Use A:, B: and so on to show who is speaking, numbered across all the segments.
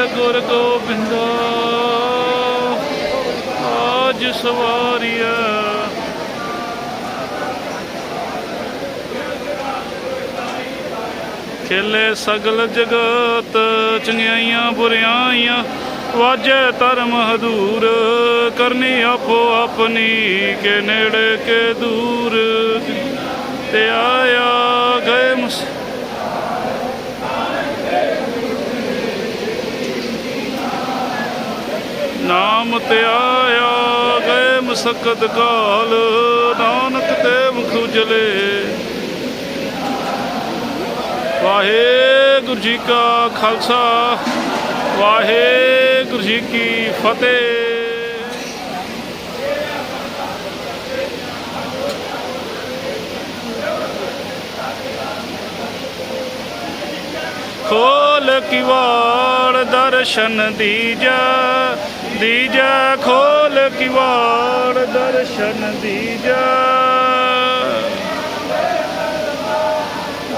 A: ਮਿਲ ਗੁਰ ਗੋਬਿੰਦਾ, ਆਜ ਸਵਾਰੀਆ ਖੇਲੇ ਸਗਲ ਜਗਤ ਚੰਗਿਆਈਆਂ ਬੁਰਿਆਈਆਂ, ਵਾਜੇ ਧਰਮ ਹਦੂਰ, ਕਰਨੀ ਆਪੋ ਆਪਣੀ ਕੇ ਨੇੜੇ ਕੇ ਦੂਰ। ਤੇ ਆਇਆ ਗਏ ਮੁਸ ਨਾਮ ਤੇ ਆਇਆ, ਗਏ ਮਸਕਤ ਕਾਲ, ਨਾਨਕ ਤੇ ਮੁਖ ਉਜਲੇ। ਵਾਹਿਗੁਰੂ ਜੀ ਕਾ ਖਾਲਸਾ, ਵਾਹਿਗੁਰੂ ਜੀ ਕੀ ਫਤਿਹ। ਖੋਲ ਕਿਵਾੜ ਦਰਸ਼ਨ ਦੀਜਾ ਦੀਜਾ ਖੋਲ ਕਿਵਾੜ ਦਰਸ਼ਨ ਦੀਜਾ।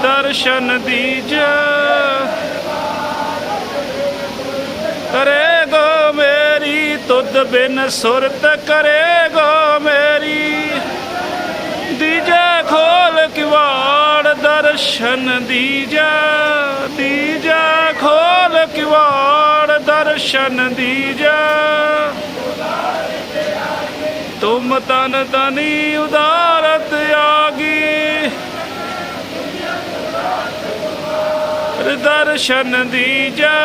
A: ਦਰਸ਼ਨ ਦੀਜਾ। ਕਰੇਗੋ ਮੇਰੀ ਤੁਧ ਬਿਨ ਸੁਰਤ ਕਰੇਗੋ ਮੇਰੀ ਦੀਜਾ ਖੋਲ ਕਿਵਾੜ ਦਰਸ਼ਨ ਦੀਜਾ ਦੀਜਾ, ਖੋਲ ਕਿਵਾੜ ਦਰਸ਼ਨ ਦੀਜਾ। ਤੁਮ ਤਨ ਤਨੀ ਉਦਾਰਤ ਆਗੀ। ਦਰਸ਼ਨ ਦੀਜਾ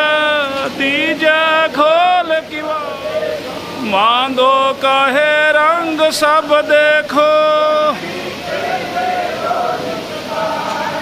A: ਦੀਜਾ, ਖੋਲ ਕਿਵਾੜ। ਮਾਂਗੋ ਕਾਹੇ ਰੰਗ ਸਭ ਦੇਖੋ।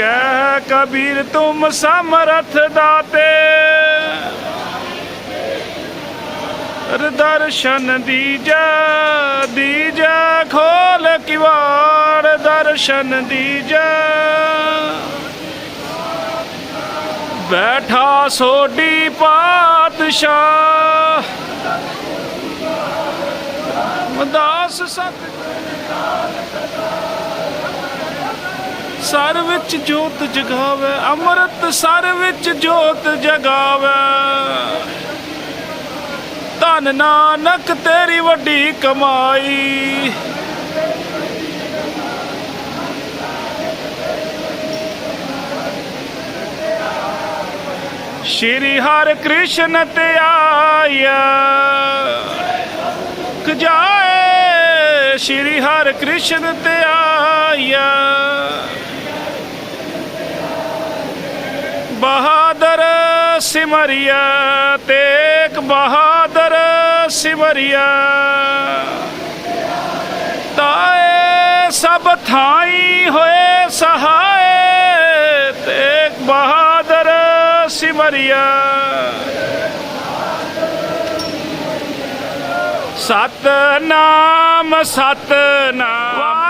A: ਕਹਿ ਕਬੀਰ, ਤੁਮ ਸਮਰਥ ਦਾਤੇ। ਰ ਦਰਸ਼ਨ ਦੀਜਾ ਦੀਜਾ ਖੋਲ ਕਿਵਾੜ, ਦਰਸ਼ਨ ਦੀਜਾ। ਬੈਠਾ ਸੋਢੀ ਪਾਤਸ਼ਾਹ। ਮਦਾਸ ਸਤ ਸਰ ਵਿੱਚ ਜੋਤ ਜਗਾਵੇ, ਅੰਮ੍ਰਿਤ ਸਰ ਵਿੱਚ ਜੋਤ ਜਗਾਵੇ। ਧਨ ਨਾਨਕ ਤੇਰੀ ਵੱਡੀ ਕਮਾਈ। ਸ਼੍ਰੀ ਹਰਿ ਕ੍ਰਿਸ਼ਨ ਤੇ ਆਇਆ। ਜਾਏ, ਸ਼੍ਰੀ ਹਰਿ ਕ੍ਰਿਸ਼ਨ ਤੇ ਆਇਆ। ਬਹਾਦਰ ਸਿਮਰਿਆ ਤੇਕ ਬਹਾਦਰ ਸਿਮਰਿਆ। ਤਾਏ ਸਭ ਥਾਈ ਹੋਏ ਸਹਾਏ ਤੇਕ ਬਹਾਦਰ ਸਿਮਰਿਆ। ਸਤ ਨਾਮ ਸਤਨਾਮ। ਵਾਹੇ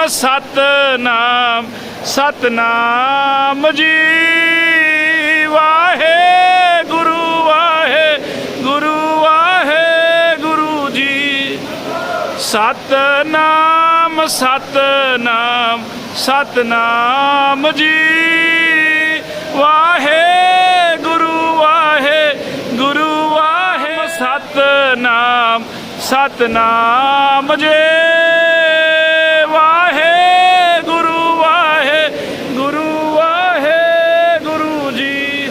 A: ਸਤਨਾਮ ਸਤਨਾਮ ਜੀ। ਵਾਹੇ ਗੁਰੂ ਵਾਹੇ ਗੁਰੂ ਵਾਹੇ ਗੁਰੂ ਜੀ। ਸਤਨਾਮ ਸਤਨਾਮ ਸਤਨਾਮ ਜੀ। ਵਾਹੇ ਗੁਰੂ ਵਾਹੇ ਗੁਰੂ, ਵਾਹੇ। ਸਤਨਾਮ ਸਤਨਾਮ ਜੇ ਵਾਹੇ ਗੁਰੂ ਵਾਹੇ ਗੁਰੂ ਵਾਹੇ ਗੁਰੂ ਜੀ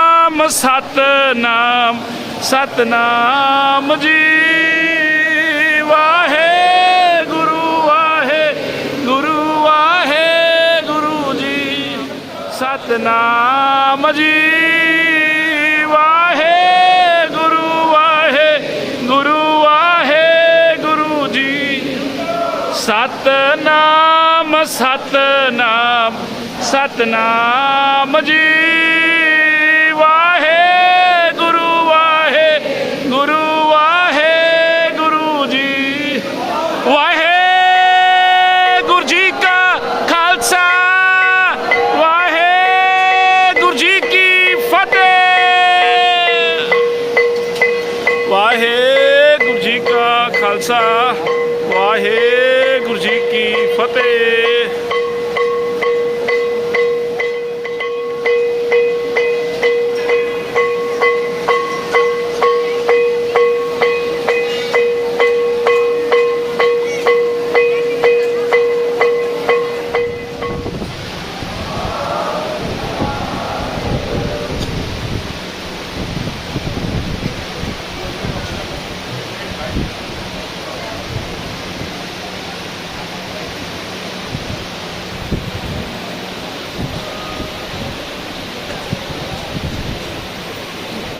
A: ਸਤਨਾਮ ਸਤਨਾਮ ਜੀ। ਵਾਹੇ ਗੁਰੂ ਵਾਹੇ ਗੁਰੂ ਵਾਹੇ ਗੁਰੂ ਜੀ। ਸਤਨਾਮ ਜੀ। ਵਾਹੇ ਗੁਰੂ ਵਾਹੇ ਗੁਰੂ ਵਾਹੇ ਗੁਰੂ ਜੀ। ਸਤਨਾਮ ਸਤਨਾਮ ਸਤਨਾਮ ਜੀ। ਕਾ